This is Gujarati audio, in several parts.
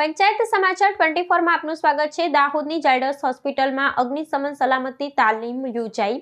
પંચાયત સમાચાર ટ્વેન્ટી ફોરમાં આપનું સ્વાગત છે. દાહોદની ઝાયડસ હોસ્પિટલમાં અગ્નિશમન સલામતી તાલીમ યોજાઈ.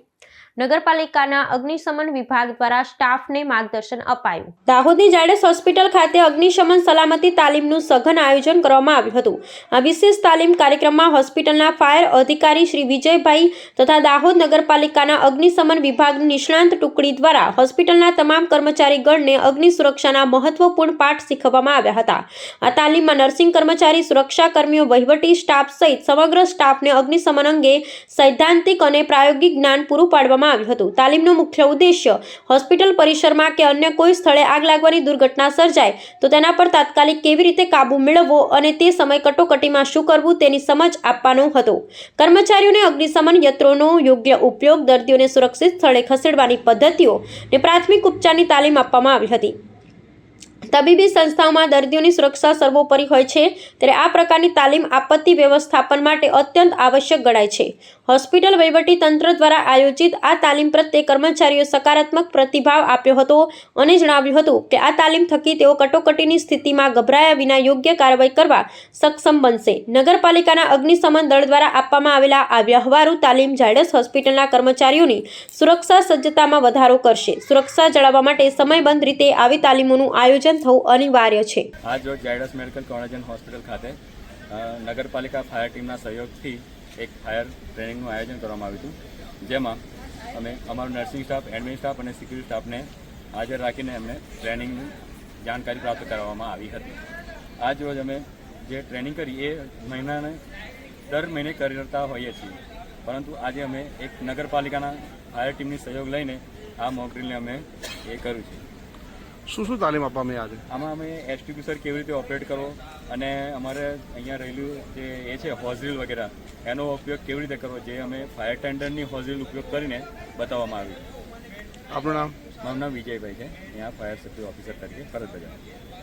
નગરપાલિકાના અગ્નિશમન વિભાગ દ્વારા સ્ટાફને માર્ગદર્શન અપાયું. દાહોદની જાડેસ હોસ્પિટલ ખાતે અગ્નિશમન સલામતી તાલીમનું સઘન આયોજન કરવામાં આવ્યું હતું. આ વિશેષ તાલીમ કાર્યક્રમમાં હોસ્પિટલના ફાયર અધિકારી શ્રી વિજયભાઈ તથા દાહોદ નગરપાલિકાના અગ્નિશમન વિભાગની નિષ્ણાંત ટુકડી દ્વારા હોસ્પિટલના તમામ કર્મચારીગણને અગ્નિ સુરક્ષાના મહત્વપૂર્ણ પાઠ શીખવવામાં આવ્યા હતા. આ તાલીમમાં નર્સિંગ કર્મચારી, સુરક્ષા કર્મીઓ, વહીવટી સ્ટાફ સહિત સમગ્ર સ્ટાફને અગ્નિશમન અંગે સૈદ્ધાંતિક અને પ્રાયોગિક જ્ઞાન પૂરું પાડવામાં આવ્યું હતું. તાલીમનો મુખ્ય ઉદ્દેશ્ય હોસ્પિટલ પરિસરમાં કે અન્ય કોઈ સ્થળે આગ લાગવાની દુર્ઘટના સર્જાય, તો તેના પર તાત્કાલિક કેવી રીતે કાબુ મેળવવો અને તે સમય કટોકટીમાં શું કરવું તેની સમજ આપવાનો હતો. કર્મચારીઓને અગ્નિશમન યંત્રોનો યોગ્ય ઉપયોગ, દર્દીઓને સુરક્ષિત સ્થળે ખસેડવાની પદ્ધતિઓ ને પ્રાથમિક ઉપચારની તાલીમ આપવામાં આવી હતી. તબીબી સંસ્થાઓમાં દર્દીઓની સુરક્ષા સર્વોપરી હોય છે, ત્યારે આ પ્રકારની તાલીમ આપત્તિ વ્યવસ્થાપન માટે અત્યંત આવશ્યક ગણાય છે. હોસ્પિટલ તંત્ર દ્વારા આયોજિત આ તાલીમ પ્રત્યે કર્મચારીઓ સકારાત્મક પ્રતિભાવ આપ્યો હતો અને જણાવ્યું હતું કે આ તાલીમ થકી તેઓ કટોકટીની સ્થિતિમાં ગભરાયા વિના યોગ્ય કાર્યવાહી કરવા સક્ષમ બનશે. નગરપાલિકાના અગ્નિશમન દળ દ્વારા આપવામાં આવેલા આ વ્યવહારુ તાલીમ ઝાયડસ હોસ્પિટલના કર્મચારીઓની સુરક્ષા સજ્જતામાં વધારો કરશે. સુરક્ષા જાળવવા માટે સમયબંધ રીતે આવી તાલીમોનું આયોજન થવું અનિવાર્ય છે. આજ રોજ ઝાયડસ મેડિકલ કોલેજ હોસ્પિટલ ખાતે નગરપાલિકા ફાયર ટીમના સહયોગથી એક ફાયર ટ્રેનિંગનું આયોજન કરવામાં આવ્યું હતું, જેમાં અમે અમારો નર્સિંગ સ્ટાફ એડમિન સ્ટાફ અને સિક્યુરિટી સ્ટાફને હાજર રાખીને એમને ટ્રેનિંગની જાણકારી પ્રાપ્ત કરવામાં આવી હતી. આજ રોજ અમે જે ટ્રેનિંગ કરી એ મહિનાને દર મહિને કરતા હોઈએ છીએ, પરંતુ આજે અમે એક નગરપાલિકાના ફાયર ટીમની સહયોગ લઈને આ મોકડ્રીલને અમે એ કર્યું છે. શું શું તાલીમ આપવામાં આવે આજે? આમાં અમે એસટીક્યુસર કેવી રીતે ઓપરેટ કરવો અને અમારે અહીંયા રહેલું જે એ છે હોઝરીલ વગેરે એનો ઉપયોગ કેવી રીતે કરવો જે અમે ફાયર ટેન્ડરની હોઝરીલ ઉપયોગ કરીને બતાવવામાં આવ્યું. આપણું નામ? મારું નામ વિજયભાઈ છે. અહીંયા ફાયર સેફ્ટી ઓફિસર તરીકે ફરજ બજાવું.